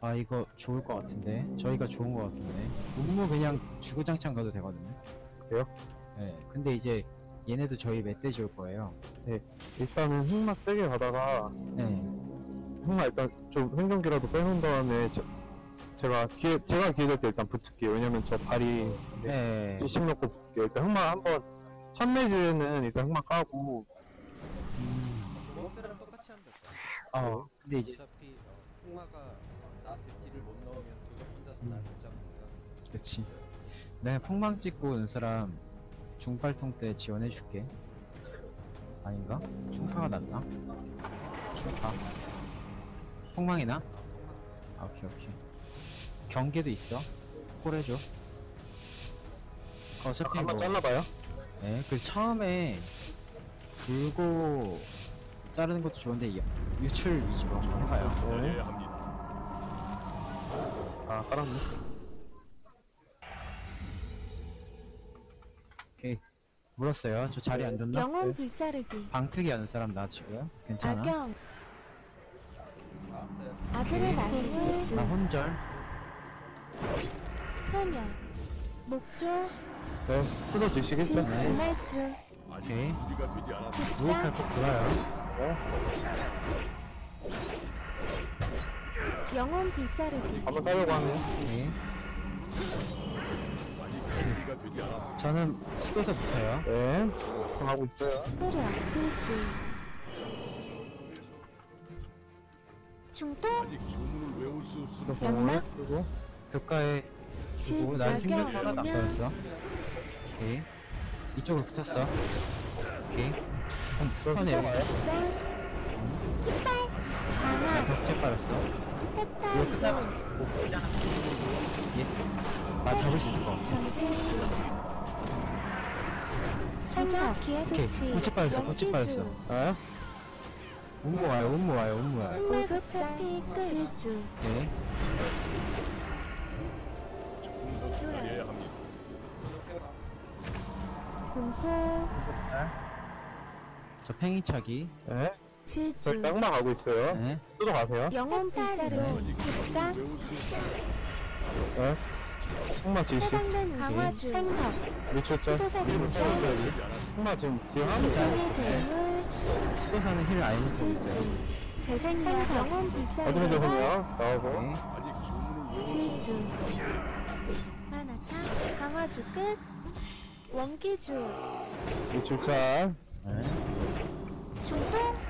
아 이거 좋을 것 같은데 저희가 좋은 것 같은데 운무 그냥 주구장창 가도 되거든요 그래요? 네 근데 이제 얘네도 저희 멧돼지 올 거예요 일단은 흑마 세게 가다가 네 흑마 일단 좀 생존기라도 빼놓은 다음에 저, 제가 기회 제가 기회 될 때 일단 붙을게요. 왜냐면 저 발이 네. 지심 넣고 붙을게요. 일단 흑마 한번 첫 매즈는 일단 흑마 까고 음, 저번때랑 똑같이 하면 될것 같아. 어 근데 이제 어차피 어, 흑마가 나한테 딜을 못 넣으면 도적 혼자서 날 못 잡으니까 그치 내가 폭망 찍고 온 사람 중발통 때 지원해줄게 아닌가? 충파가 낫나? 충파 폭망이 나? 아, 오케이 오케이 경계도 있어 콜 해줘 어차피 한번 뭐 잘라봐요. 네, 그 처음에 불고 자르는 것도 좋은데 여- 유출 위주로 한번 해봐요 네. 아 깔았네. 오케이. 물었어요. 저 자리 안 좋나? 영혼 불사르기. 방특이 하는 사람 나 지금. 괜찮아? 악영. 아들의 날지. 나 혼절. 소멸 목조. 네. 지시겠죠? 진 주말주. 오케이. 무역할 거 돌아요 영혼 불사르기. 한번 따려고 하네. 오케이 저는 수도사 붙어요. 네. 하고 있어요. 뿌려 질주 중통 또 연막? 그리고 교과에 질주 난 소멸 빠졌어. 오케이. 이쪽으로 붙였어. 오케이. 그럼 스턴에 여기 짠 깃발 강화 벽체 빨았어? 햇달 아 잡을 수 있을 것 같아. 오케이. 기회고치 꽃이 빠졌어 꽃이 빠졌어. 네. 운무 와요 운무 와요 운무 와요. 오속자 질주 공포. 저 팽이차기. 네. 저 질주 일단 흑마 가고 있어요. 네 가세요. 영혼 네. 흑마 지시. 해방된 강화주 생석 밀출자. 수도사 밀출 극장. 자 흑마 지금 뒤에 하는 자. 천의 재물 수도사는 힐 아예 못 질주 있어요 재생력 영혼 어둠의 대군요. 나오고. 오케이 질주 하나차 강화주 끝 원기주 밀출자. 네. 중통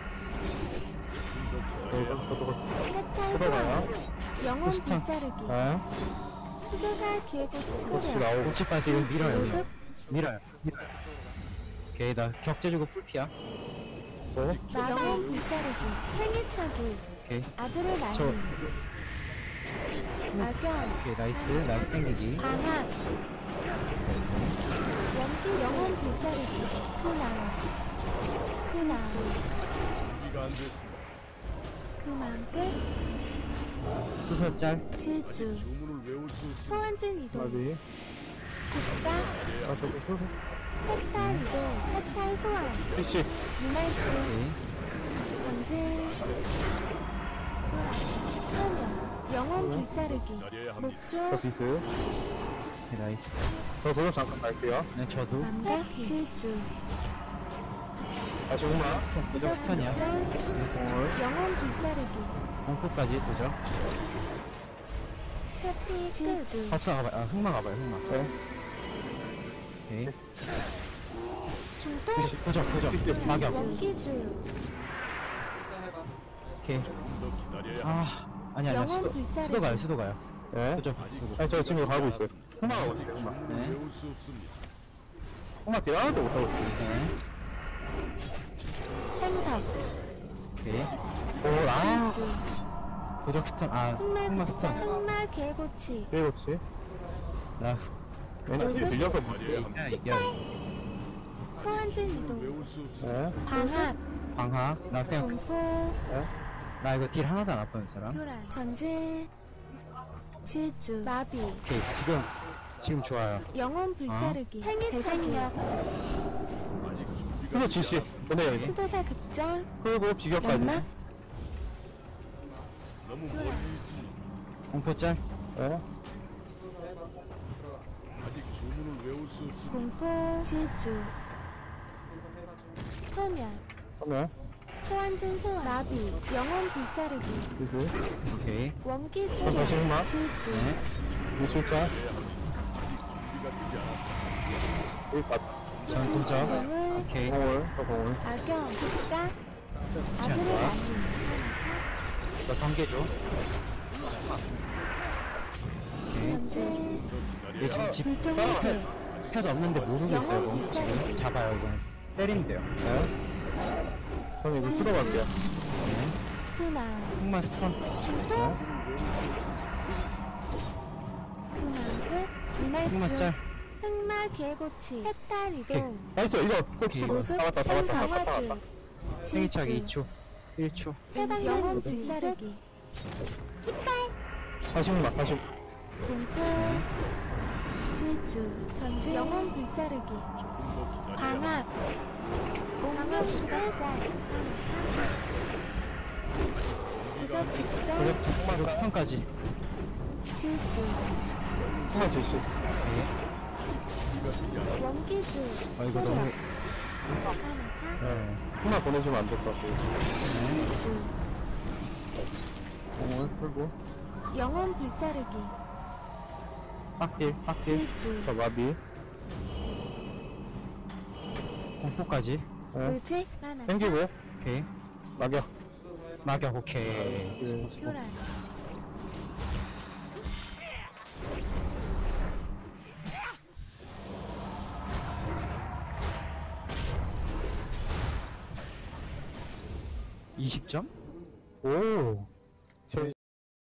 수도 가요. 소환 영혼. 불사르기. 네. 수도사 혹시 나오고. 꽃이 빠지 이거 밀어요 밀어요 밀어요. 오케이 나 격제 주고 풀피야. 네. 영혼 불사르기. 행위차기. 오케이. 아들의 날리 저- 악영 오케이 나이스. 나이스 땡기기. 방학. 원기 영혼 불사르기. 흔한 질주 그만 끝 수소 짤 질주. 소환진 이동? 국가 아, 저기 수도. 해탈 이동. 해탈 소환. 피시. 유말주. 오케이 전진. 화면 영혼 불사르기. 목조 저 비스. 오케이 나이스. 저 도전 잠깐 갈게요. 네 저도. 남각 질주 다시 흑마. 도적 스턴이야. 짠 공을. 영혼 불사르기. 공포까지 도적 해피 질주 합사 가봐요. 아 흑마 가봐요 흑마. 네. 오케이. 중동 도적 도적. 사격 원기주 오케이. 아 아니 아니야. 영혼 수도 불사르기. 수도 가요 수도 가요. 네. 도적 두고 아니, 저 지금 가고 있어요. 흑마 가고 있어요, 흑마. 네. 흑마 하나도 못하고 있어요. 네 오케이. 오, 아. 질주 도적 스턴 아 흑마 스턴. 흑마 개고치. 그렇지. 나 왜냐면 요새? 밀렸거든요. 이겨야 이겨 소환진 이동. 네. 방학. 방학? 나 그냥 공포. 나 이거 딜 하나도 안 아픈 사람? 교란. 전진 질주. 마비. 오케이 지금 지금 좋아요. 영혼 불사르기. 재생력 수도 지시. 근데 여기. 수도사 극장? 그리고 비격까지. 연막 공포 짤. 예? 공포 질주. 소멸 하면 소환진 소환 마비 영혼 불사르기. 기술 오케이. 원기 다시 흑마 질주. 네. 유출자? 여기까지 전투 짤. 공을 오케이. 공을 또 공을 악영 국가 아들을. 낳는 나 관계죠. 질주 얘 지금 집 불통의 재 패드 없는데 모르겠어요. 불사르기. 지금 잡아요 이거. 때리면 돼요. 네? 형님 이거 풀어갈게요 네. 크마 흑마 스턴. 중도 크마 끝 흑마 이날주 짤. 흑마 개고치 해탈 이동 나이스 이거 끝 보습 잡았다 잡았다 잡았다 질주 2초. 1초. 해방 영혼 불사르기 다시 흑마 다시. 공포. 질주 전진. 영혼 불사르기 방학 공격 수각살. 부적 득점 도적 흑마 스턴까지. 질주. 흑마 질수. 원 기주 아 이거 너무. 네. 흑마 보내주면 안 될 것 같아요 질주 공을 풀고 영혼 불사르기 빡딜. 빡딜. 질주 자 마비 공포까지. 네. 의지 하나차 땡기고 오케이. 낙엽 막역 오케이. 그 교란 이십 점? 오